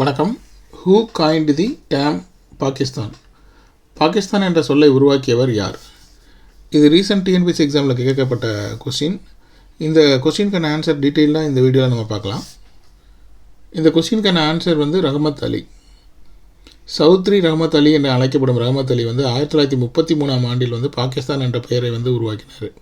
வணக்கம். Who coined the term Pakistan Pakistan என்ற சொல்லை உருவாக்கியவர் யார்? இது ரீசன்ட் டிஎன்பிசி எக்ஸாமில் கேட்கப்பட்ட கொஸ்டின் இந்த கொஸ்டினுக்கான ஆன்சர் டீட்டெயிலாக இந்த வீடியோவில் நம்ம பார்க்கலாம். இந்த கொஸ்டினுக்கான ஆன்சர் வந்து ரஹமத் அலி. சௌத்ரி ரஹமத் அலி என்று அழைக்கப்படும் ரஹமத் அலி வந்து ஆயிரத்தி தொள்ளாயிரத்தி முப்பத்தி மூணாம் ஆண்டில் வந்து பாகிஸ்தான் என்ற பெயரை வந்து உருவாக்கினார்.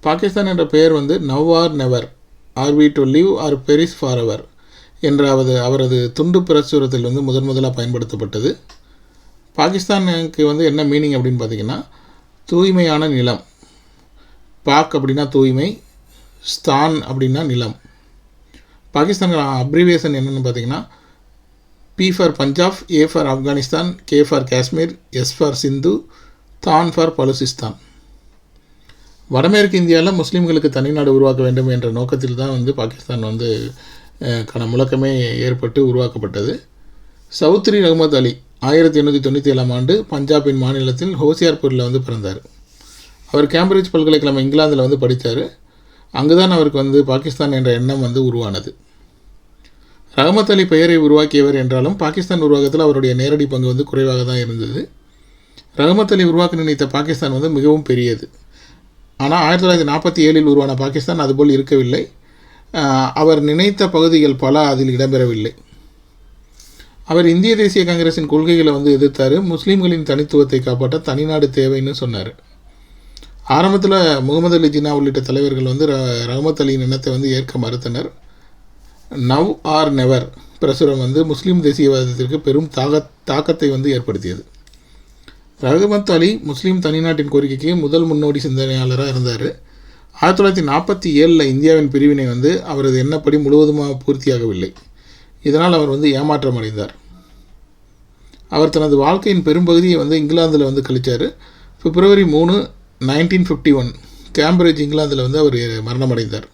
பாகிஸ்தான் என்ற பெயர் வந்து now or never. Are we to live or perish forever என்றாவது அவரது துண்டு பிரசுரத்தில் வந்து முதன் முதலாக பயன்படுத்தப்பட்டது. பாகிஸ்தானுக்கு வந்து என்ன மீனிங் அப்படின்னு பார்த்தீங்கன்னா தூய்மையான நிலம். பாக் அப்படின்னா தூய்மை ஸ்தான் அப்படின்னா நிலம். பாகிஸ்தான் அப்ரிவியேஷன் என்னென்னு பார்த்தீங்கன்னா P for Punjab A for Afghanistan K for Kashmir S for Sindh tan for Baluchistan வடமேற்கு இந்தியாவில் முஸ்லீம்களுக்கு தனிநாடு உருவாக்க வேண்டும் என்ற நோக்கத்தில் தான் வந்து பாகிஸ்தான் வந்து கான முழக்கமே ஏற்பட்டு உருவாக்கப்பட்டது. சௌத்ரி ரஹ்மத் அலி ஆயிரத்தி எண்ணூற்றி தொண்ணூற்றி ஏழாம் ஆண்டு பஞ்சாபின் மாநிலத்தில் ஹோசியார்பூரில் வந்து பிறந்தார். அவர் கேம்பிரிட்ஜ் பல்கலைக்கழகம் இங்கிலாந்தில் வந்து படித்தார். அங்கு தான் அவருக்கு வந்து பாகிஸ்தான் என்ற எண்ணம் வந்து உருவானது. ரஹமத் அலி பெயரை உருவாக்கியவர் என்றாலும் பாகிஸ்தான் உருவாக்கத்தில் அவருடைய நேரடி பங்கு வந்து குறைவாக தான் இருந்தது. ரஹமத் அலி உருவாக்க நினைத்த பாகிஸ்தான் வந்து மிகவும் பெரியது. ஆனால் ஆயிரத்தி தொள்ளாயிரத்தி நாற்பத்தி ஏழில் உருவான பாகிஸ்தான் அதுபோல் இருக்கவில்லை. அவர் நினைத்த பகுதிகள் பல அதில் இடம்பெறவில்லை. அவர் இந்திய தேசிய காங்கிரஸின் கொள்கைகளை வந்து எதிர்த்தார். முஸ்லீம்களின் தனித்துவத்தை காப்பாற்ற தனிநாடு தேவைன்னு சொன்னார். ஆரம்பத்தில் முகமது அலி ஜின்னா உள்ளிட்ட தலைவர்கள் வந்து ரஹமத் அலியின் எண்ணத்தை வந்து ஏற்க மறுத்தனர். நவ் ஆர் நெவர் பிரசுரம் வந்து முஸ்லீம் தேசியவாதத்திற்கு பெரும் தாக தாக்கத்தை வந்து ஏற்படுத்தியது. ரஹமத் அலி முஸ்லீம் தனிநாட்டின் கோரிக்கைக்கு முதல் முன்னோடி சிந்தனையாளராக இருந்தார். ஆயிரத்தி தொள்ளாயிரத்தி நாற்பத்தி ஏழில் இந்தியாவின் பிரிவினை வந்து அவரது எண்ணப்படி முழுவதுமாக பூர்த்தியாகவில்லை. இதனால் அவர் வந்து ஏமாற்றம் அடைந்தார். அவர் தனது வாழ்க்கையின் பெரும்பகுதியை வந்து இங்கிலாந்தில் வந்து கழித்தார் பிப்ரவரி மூணு நைன்டீன் ஃபிஃப்டி ஒன் கேம்பிரிட்ஜ் இங்கிலாந்தில் வந்து அவர் மரணமடைந்தார்.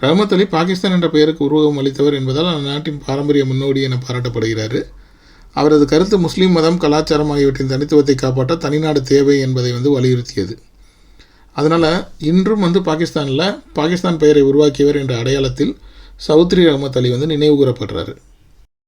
ரஹமத் அலி பாகிஸ்தான் என்ற பெயருக்கு உருவகம் அளித்தவர் என்பதால் அந்நாட்டின் பாரம்பரிய முன்னோடி என பாராட்டப்படுகிறார். அவரது கருத்து முஸ்லீம் மதம் கலாச்சாரம் ஆகியவற்றின் தனித்துவத்தை காப்பாற்ற தனிநாடு தேவை என்பதை வந்து வலியுறுத்தியது. அதனால் இன்றும் வந்து பாகிஸ்தானில் பாகிஸ்தான் பெயரை உருவாக்கியவர் என்ற அடையாளத்தில் சௌத்ரி ரஹமத் அலி வந்து நினைவு கூறப்படுறாரு.